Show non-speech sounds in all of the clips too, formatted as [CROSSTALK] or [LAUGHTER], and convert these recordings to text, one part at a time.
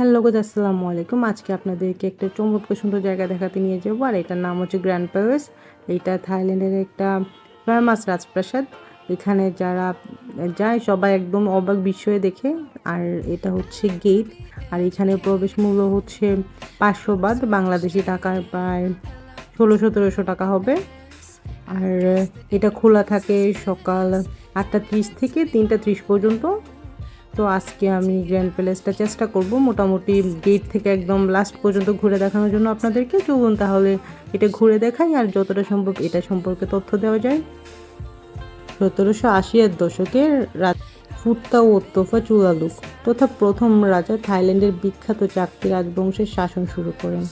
Hello গোজ আসসালামু আলাইকুম। আজকে আপনাদেরকে একটা চমৎকার সুন্দর জায়গা দেখাতে নিয়ে যাব, আর এটার নাম হচ্ছে গ্র্যান্ড প্যালেস এইটা থাইল্যান্ডের একটা ফেমাস রাজপ্রাসাদ। এখানে যারা যায়, সবাই একদম অবাক বিস্ময়ে দেখে। আর এটা হচ্ছে গেট আর এখানে প্রবেশ মূল্য হচ্ছে পাঁচশো বাদ বাংলাদেশি টাকায় প্রায় ষোলো সতেরোশো টাকা হবে। আর এটা খোলা থাকে সকাল আটটা ত্রিশ থেকে তিনটা ত্রিশ পর্যন্ত। তো আজকে আমি গ্র্যান্ড প্যালেসটা চেষ্টা করব মোটামুটি গেট থেকে একদম লাস্ট পর্যন্ত ঘুরে দেখানোর জন্য আপনাদেরকে। চলুন তাহলে এটা ঘুরে দেখাই আর যতটা সম্ভব এটা সম্পর্কে তথ্য দেওয়া যায়। সতেরোশো আশিয়ার দশকের ফুত্তা ও তোফা চুলালুক তথা প্রথম রাজা থাইল্যান্ডের বিখ্যাত চাকতি রাজবংশের শাসন শুরু করেন,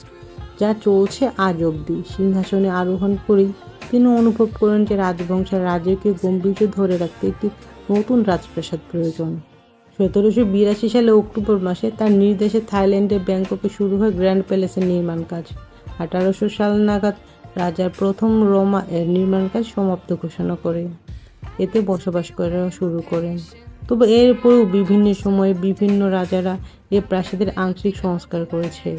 যা চলছে আজ অবধি। সিংহাসনে আরোহণ করেই তিনি অনুভব করেন যে রাজবংশের রাজকীয় গম্ভীর্য ধরে রাখতে একটি নতুন রাজপ্রাসাদ প্রয়োজন। সতেরোশো বিরাশি সালে অক্টোবর মাসে তার নির্দেশে থাইল্যান্ডের ব্যাংককে শুরু হয় গ্র্যান্ড প্যালেসের নির্মাণ কাজ। আঠারোশো সাল নাগাদ রাজার প্রথম রোমা এর নির্মাণ কাজ সমাপ্ত ঘোষণা করে। এতে বসবাস করা শুরু করেন তবে এরপরেও বিভিন্ন সময়ে বিভিন্ন রাজারা এ প্রাসাদের আংশিক সংস্কার করেছে,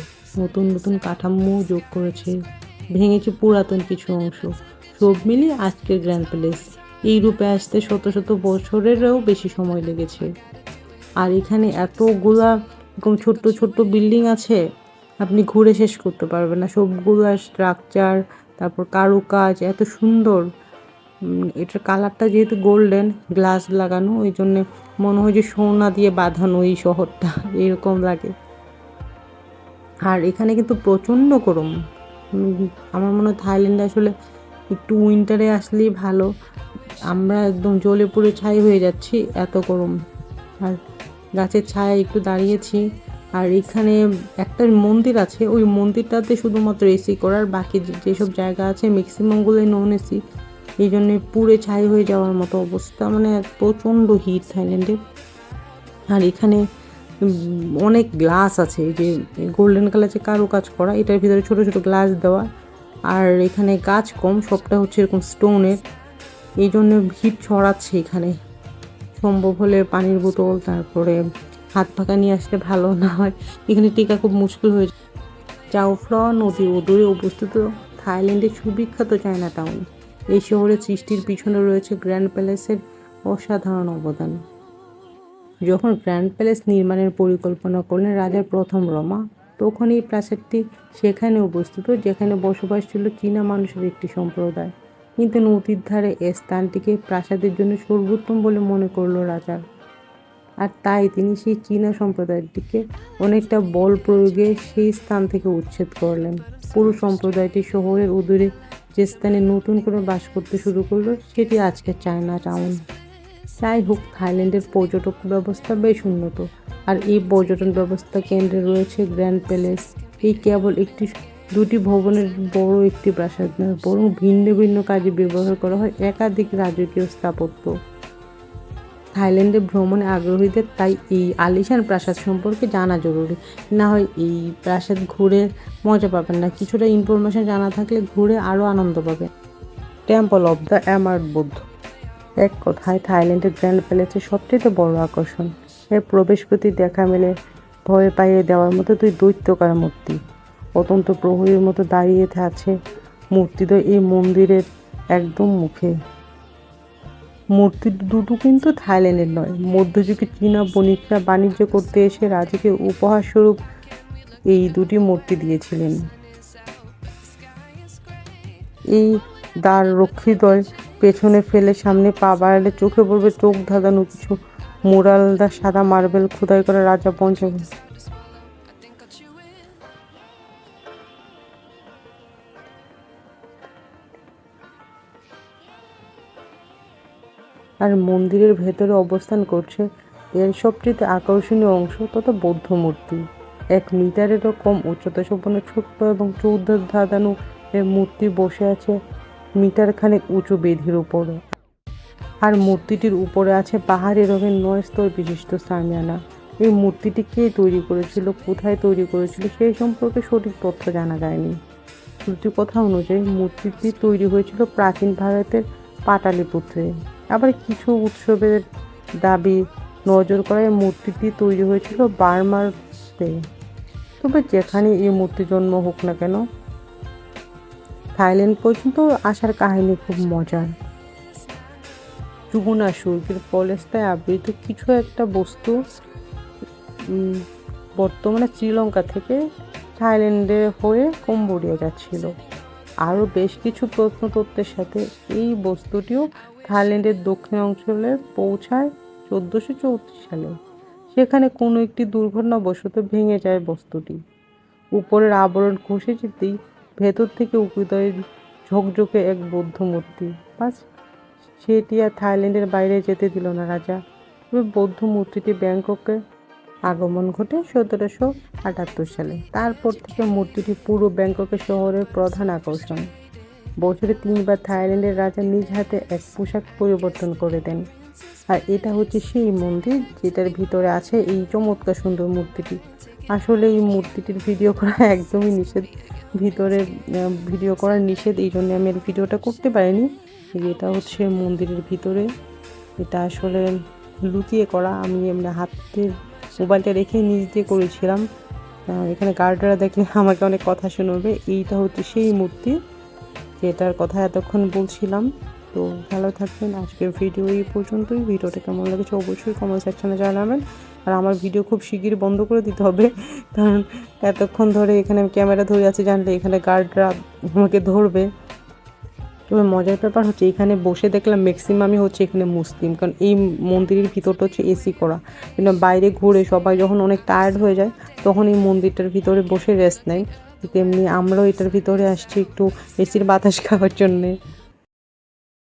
নতুন নতুন কাঠামো যোগ করেছে, ভেঙেছে পুরাতন কিছু অংশ। সব মিলিয়ে আজকের গ্র্যান্ড প্যালেস। এই রূপে আসতে শত শত বছরেরও বেশি সময় লেগেছে। আর এখানে এতগুলা এরকম ছোট্ট ছোট্ট বিল্ডিং আছে, আপনি ঘুরে শেষ করতে পারবেন না। সবগুলা স্ট্রাকচার তারপর কারুকাজ, এত সুন্দর। এটার কালারটা যেহেতু গোল্ডেন গ্লাস লাগানো, ওই জন্যে মনে হয় যে সোনা দিয়ে বাঁধানো এই শহরটা, এরকম লাগে। আর এখানে কিন্তু প্রচণ্ড গরম। আমার মনে হয় থাইল্যান্ডে আসলে একটু উইন্টারে আসলেই ভালো। আমরা একদম জলে পুড়ে ছাই হয়ে যাচ্ছি, এত গরম। আর গাছের ছায়া একটু দাঁড়িয়েছি। আর এখানে একটা মন্দির আছে, ওই মন্দিরটাতে শুধুমাত্র এসি করার, বাকি যেসব জায়গা আছে ম্যাক্সিমামগুলোই নন এসি এই জন্যে পুড়ে ছাই হয়ে যাওয়ার মতো অবস্থা মানে প্রচণ্ড হিট থাইল্যান্ডে। আর এখানে অনেক গ্লাস আছে যে গোল্ডেন কালার যে কারও কাজ করা, এটার ভিতরে ছোট ছোট গ্লাস দেওয়া। আর এখানে গাছ কম, সবটা হচ্ছে এরকম স্টোনের এই জন্য হিট ছড়াচ্ছে এখানে। সম্ভব হলে পানির বোতল, তারপরে হাত পাকা নিয়ে আসলে ভালো না হয়। এখানে টিকা খুব মুশকিল হয়ে চাউফ্রা নদীর উদূরে অবস্থিত থাইল্যান্ডের সুবিখ্যাত চায়না টাউন এই শহরের সৃষ্টির পিছনে রয়েছে গ্র্যান্ড প্যালেসের অসাধারণ অবদান। যখন গ্র্যান্ড প্যালেস নির্মাণের পরিকল্পনা করলেন রাজার প্রথম রমা তখন এই প্রাসাদটি সেখানে অবস্থিত, যেখানে বসবাস ছিল চীনা মানুষের একটি সম্প্রদায়। কিন্তু নদীর ধারে এ স্থানটিকে প্রাসাদের জন্য সর্বোত্তম বলে মনে করল রাজা। আর তাই তিনি সেই চীনা সম্প্রদায়টিকে অনেকটা বল প্রয়োগে সেই স্থান থেকে উচ্ছেদ করলেন। পুরো সম্প্রদায়টি শহরের উদূরে যে স্থানে নতুন করে বাস করতে শুরু করল, সেটি আজকের চায়না টাউন। যাই হোক, থাইল্যান্ডের পর্যটক ব্যবস্থা বেশ উন্নত। আর এই পর্যটন ব্যবস্থা কেন্দ্রে রয়েছে গ্র্যান্ড প্যালেস। এই কেবল একটি দুটি ভবনের বড় একটি প্রাসাদ নয় বরং ভিন্ন ভিন্ন কাজে ব্যবহার করা হয় একাধিক রাজকীয় স্থাপত্য। থাইল্যান্ডে ভ্রমণে আগ্রহীদের, তাই এই আলিশান প্রাসাদ সম্পর্কে জানা জরুরি। না হয় এই প্রাসাদ ঘুরে মজা পাবেন না, কিছুটা ইনফরমেশন জানা থাকলে ঘুরে আরও আনন্দ পাবেন। Temple of the emerald Buddha এক কথায়, থাইল্যান্ডের গ্র্যান্ড প্যালেসের সবচেয়ে বড় আকর্ষণ। এর প্রবেশপতি দেখা মেলে ভয়ে পাইয়ে দেওয়ার মতো দুই দৈত্যকার মূর্তি। অত্যন্ত প্রহরীর মতো দাঁড়িয়ে আছে মূর্তিদ্বয় এই মন্দিরের একদম মুখে। মূর্তি দুটো কিন্তু থাইল্যান্ডের নয়, মধ্যযুগে চীনা বণিকরা বাণিজ্য করতে এসে রাজাকে উপহার স্বরূপ এই দুটি মূর্তি দিয়েছিলেন। এই দ্বার রক্ষীদ্বয় পেছনে ফেলে সামনে পা বাড়ালে চোখে পড়বে চোখ ধাঁধানো কিছু। মুরালদা সাদা মার্বেল খোদাই করা রাজা পঞ্চম আর মন্দিরের ভেতরে অবস্থান করছে এর সবচেয়ে আকর্ষণীয় অংশ তথা বৌদ্ধ মূর্তি। এক মিটারেরও কম উচ্চতা সম্পন্ন ছোট্ট এবং চৌদ্দ ধাঁধানো এর মূর্তি বসে আছে মিটার খানেক উঁচু বেধির উপরে। আর মূর্তিটির উপরে আছে পাহাড়ি রঙের নয় স্তর বিশিষ্ট সামিয়ানা। এই মূর্তিটি কে তৈরি করেছিল, কোথায় তৈরি করেছিল সেই সম্পর্কে সঠিক তথ্য জানা যায়নি। শ্রুতি কথা অনুযায়ী মূর্তিটি তৈরি হয়েছিল প্রাচীন ভারতের পাটালিপুত্রে। আবার কিছু উৎসবের দাবি নজর করায় মূর্তিটি তৈরি হয়েছিল বার্মাতে। তবে যেখানে এই মূর্তি জন্ম হোক না কেন, থাইল্যান্ড পর্যন্ত আসার কাহিনী খুব মজার। চুগুনা সুরকির পলেস্তায় আবৃত কিছু একটা বস্তু বর্তমানে শ্রীলঙ্কা থেকে থাইল্যান্ডে হয়ে কম্বোডিয়া যাচ্ছিল। আরও বেশ কিছু প্রত্নতত্ত্বের সাথে এই বস্তুটিও থাইল্যান্ডের দক্ষিণ অঞ্চলে পৌঁছায় চোদ্দোশো চৌত্রিশ সালে। সেখানে কোনো একটি দুর্ঘটনাবশত ভেঙে যায় বস্তুটি। উপরের আবরণ খসে যেতেই ভেতর থেকে উকিদয় ঝকঝকে এক বৌদ্ধ মূর্তি। বাস, সেটি আর থাইল্যান্ডের বাইরে যেতে দিল না রাজা। তবে বৌদ্ধ মূর্তিটি ব্যাংককে আগমন ঘটে সতেরোশো আটাত্তর সালে। তারপর থেকে মূর্তিটি পুরো ব্যাংককের শহরের প্রধান আকর্ষণ। বছরে তিনবার থাইল্যান্ডের রাজা নিজ হাতে এক পোশাক পরিবর্তন করে দেন। আর এটা হচ্ছে সেই মন্দির যেটার ভিতরে আছে এই চমৎকার সুন্দর মূর্তিটি। আসলে এই মূর্তিটির ভিডিও করা [LAUGHS] একদমই নিষেধ। ভিতরে ভিডিও করা নিষেধ, এই জন্য আমি ভিডিওটা করতে পারিনি। এটা হচ্ছে মন্দিরের ভিতরে। এটা আসলে লুকিয়ে করা, আমি এমনি হাতের মোবাইলটা রেখে নিচ দিয়ে করেছিলাম। এখানে গার্ডরা দেখলে আমাকে অনেক কথা শোনাবে। এইটা হচ্ছে সেই মূর্তি যেটার কথা এতক্ষণ বলছিলাম। তো ভালো থাকবেন। আজকের ভিডিও এই পর্যন্তই। ভিডিওটা কেমন লেগেছে অবশ্যই কমেন্ট সেকশনে জানাবেন। আর আমার ভিডিও খুব শিগগিরই বন্ধ করে দিতে হবে। কারণ এতক্ষণ ধরে এখানে আমি ক্যামেরা ধরে আছি, জানলে এখানে গার্ডরা আমাকে ধরবে। তবে মজার ব্যাপার হচ্ছে এখানে বসে দেখলাম ম্যাক্সিমামই হচ্ছে এখানে মুসলিম। কারণ এই মন্দিরের ভিতরটা হচ্ছে এসি করা। কিন্তু বাইরে ঘুরে সবাই যখন অনেক টায়ার্ড হয়ে যায়, তখন এই মন্দিরটার ভিতরে বসে রেস্ট নেয়। তেমনি আমরাও এটার ভিতরে আসছি একটু এসির বাতাস খাওয়ার জন্যে।